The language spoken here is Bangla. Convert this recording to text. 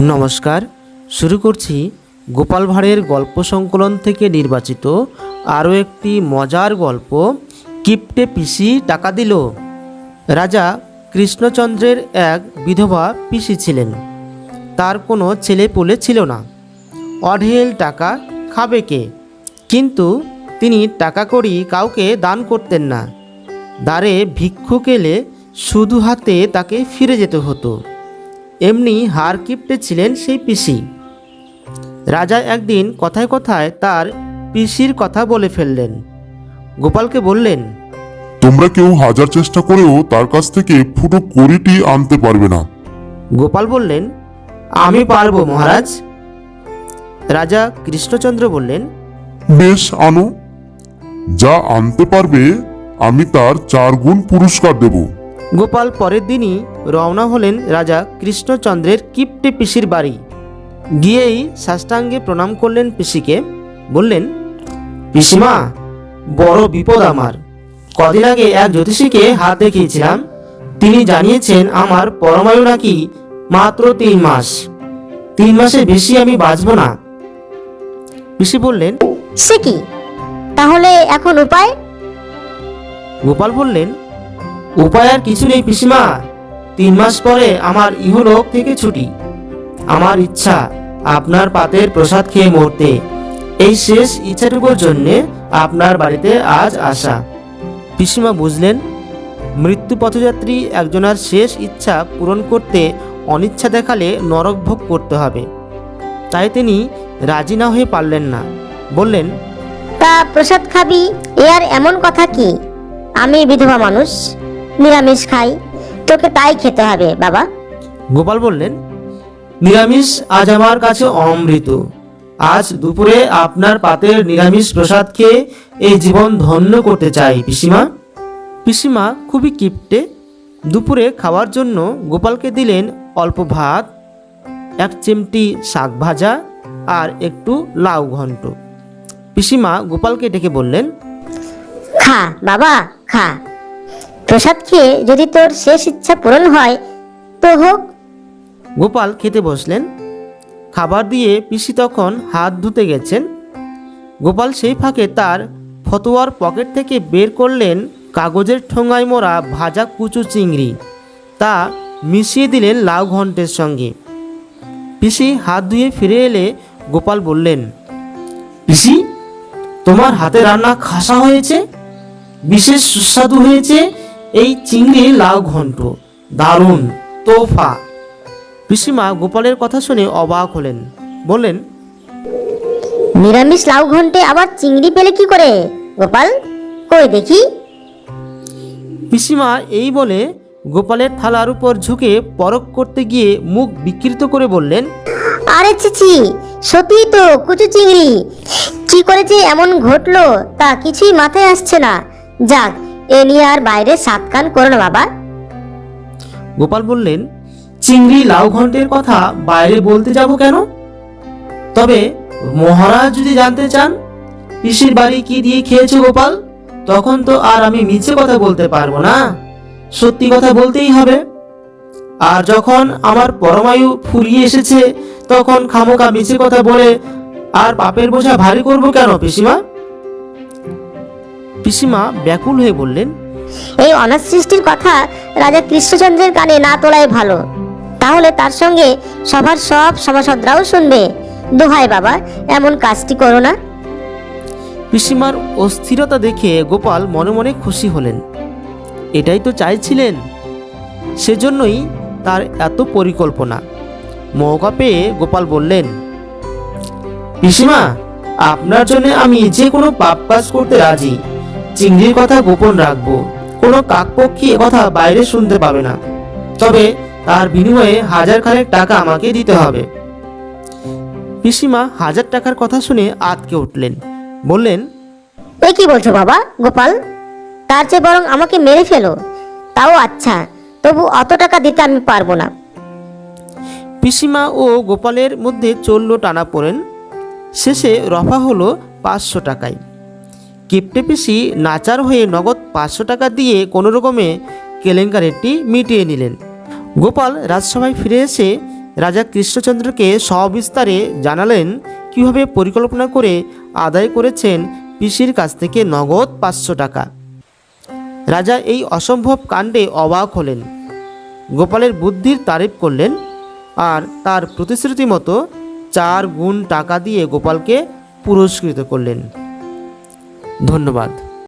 নমস্কার। শুরু করছি গোপাল ভাঁড়ের গল্প সংকলন থেকে নির্বাচিত আরও একটি মজার গল্প, কিপটে পিসি টাকা দিল। রাজা কৃষ্ণচন্দ্রের এক বিধবা পিসি ছিলেন। তার কোনো ছেলে পুলে ছিল না। অঢেল টাকা খাবে কে? কিন্তু তিনি টাকা করি কাউকে দান করতেন না। দ্বারে ভিক্ষুক এলে শুধু হাতে তাকে ফিরে যেতে হতো। এমনি হার কিপটে ছিলেন সেই পিসি। রাজা একদিন কথায় কথায় তার পিসির কথা বলে ফেললেন। গোপালকে বললেন তোমরা কেউ হাজার চেষ্টা করেও তার কাছ থেকে ফুটো কড়িটি আনতে পারবে না। গোপাল বললেন আমি পারব মহারাজ। রাজা কৃষ্ণচন্দ্র বললেন বেশ আনো। যা আনতে পারবে আমি তার চার গুণ পুরস্কার দেব। গোপাল পরের দিনই রওনা হলেন রাজা কৃষ্ণচন্দ্রের কিপটে পিসির বাড়ি। গিয়েই সাষ্টাঙ্গে প্রণাম করলেন পিসিকে বললেন পিসিমা বড় বিপদ আমার। কদিন আগে এক জ্যোতিষীকে হাত দেখিয়েছিলাম। তিনি জানিয়েছেন আমার পরমায়ু নাকি মাত্র তিন মাস। তিন মাসের বেশি আমি বাঁচব না। পিসি বললেন সে কি? তাহলে এখন উপায়? গোপাল বললেন উপায় আর কিছু নেই পিসিমা। তিন মাস পরে আমার ইহলোক থেকে ছুটি। আমার ইচ্ছা, আপনার পাতের প্রসাদ খেয়ে মরতে। এই শেষ ইচ্ছাটুকুর জন্যে আপনার বাড়িতে আজ আসা। পিসিমা বুঝলেন, মৃত্যু পথযাত্রী একজনের শেষ ইচ্ছা পূরণ করতে অনিচ্ছা দেখালে নরক ভোগ করতে হবে। তাই তিনি রাজি না হয়ে পারলেন না। বললেন, তা প্রসাদ খাবি, এ আর এমন কথা কি? আমি বিধবা মানুষ। নিরামিষ খাই। তোকে তাই খেতে হবে বাবা। গোপাল বললেন নিরামিষ আজ আমার কাছে অমৃত। আজ দুপুরে আপনার পাতের নিরামিষ প্রসাদ খেয়ে এই জীবন ধন্য করতে চাই পিসিমা। পিসিমা খুবই কিপটে দুপুরে খাওয়ার জন্য গোপালকে দিলেন অল্প ভাত এক চিমটি শাক ভাজা আর একটু লাউ ঘন্ট। পিসিমা গোপালকে ডেকে বললেন খা বাবা খা। প্রসাদ খেয়ে যদি তোর শেষ ইচ্ছা পূরণ হয়, তো হোক। গোপাল খেতে বসলেন। খাবার দিয়ে পিসি তখন হাত ধুতে গেছেন। গোপাল সেই ফাঁকে তার ফতোয়ার পকেট থেকে বের করলেন কাগজের ঠোঙায় মোড়া ভাজা কুচু চিংড়ি। তা মিশিয়ে দিলেন লাউ ঘন্টের সঙ্গে। পিসি হাত ধুয়ে ফিরে এলে গোপাল বললেন, পিসি, তোমার হাতে রান্না খাসা হয়েছে? বিশেষ সুস্বাদু হয়েছে? এই চিংড়ি লাউ ঘন্ট দারুণ তোফা পিসিমা গোপালের কথা শুনে অবাক হলেন বললেন নিরামিষ লাউ ঘন্টে আবার চিংড়ি পেলে কি করে? গোপাল কই দেখি। পিসিমা এই বলে গোপালের থালার উপর ঝুঁকে পরক করতে গিয়ে মুখ বিকৃত করে বললেন আরে চিচি সত্যি তো কুচু চিংড়ি। কি করেছে এমন ঘটলো তা কিছুই মাথায় আসছে না। যাক এ নিয়ে আর বাইরে সাত কান করো না বাবা। গোপাল বললেন, চিংড়ি লাউ ঘন্টের কথা বাইরে বলতে যাব কেন? তবে মহারাজ যদি জানতে চান, পিসির বাড়ি কি দিয়ে খেয়েছো গোপাল, তখন তো আর আমি মিছে কথা বলতে পারব না। সত্যি কথা বলতেই হবে। আর যখন আমার পরমায়ু ফুরিয়ে এসেছে, তখন খামোকা মিছে কথা বলে আর পাপের বোঝা ভারী করব কেন, পিসিমা? পিসিমা ব্যাকুল হয়ে বললেন এই অনাথ সৃষ্টির কথা রাজা কৃষ্ণচন্দ্রের কানে না তোলাই ভালো। তাহলে তার সঙ্গে সবার সব সভাসদরাও শুনবে। দোহাই বাবা এমন কাজটি করো না। পিসিমার অস্থিরতা দেখে গোপাল মনে মনে খুশি হলেন। এটাই তো চাইছিলেন। সেজন্যই তার এত পরিকল্পনা। মৌকা পেয়ে গোপাল বললেন পিসিমা আপনার জন্য আমি যে কোনো পাপ কাজ করতে রাজি। চিংড়ির কথা গোপন রাখব। কোনো কাকপক্ষী কথা বাইরে শুনতে পাবে না। তবে তার বিনিময়ে হাজার খানেক টাকা আমাকে দিতে হবে। পিসিমা হাজার টাকার কথা শুনে আতকে উঠলেন। বললেন এ কি বলছো বাবা গোপাল? তার চেয়ে বরং আমাকে মেরে ফেলো। তাও আচ্ছা তবু অত টাকা দিতে আমি পারব না। পিসিমা ও গোপালের মধ্যে চলল টানা পড়েন। শেষে রফা হলো পাঁচশো টাকায়। কিপটে পিসি নাচার হয়ে নগদ পাঁচশো টাকা দিয়ে কোনো রকমে কেলেঙ্কারিটি মিটিয়ে নিলেন। গোপাল রাজসভায় ফিরে এসে রাজা কৃষ্ণচন্দ্রকে সবিস্তারে জানালেন, কীভাবে পরিকল্পনা করে আদায় করেছেন পিসির কাছ থেকে নগদ পাঁচশো টাকা। রাজা এই অসম্ভব কাণ্ডে অবাক হলেন। গোপালের বুদ্ধির তারিফ করলেন আর তার প্রতিশ্রুতি মতো চার গুণ টাকা দিয়ে গোপালকে পুরস্কৃত করলেন। ধন্যবাদ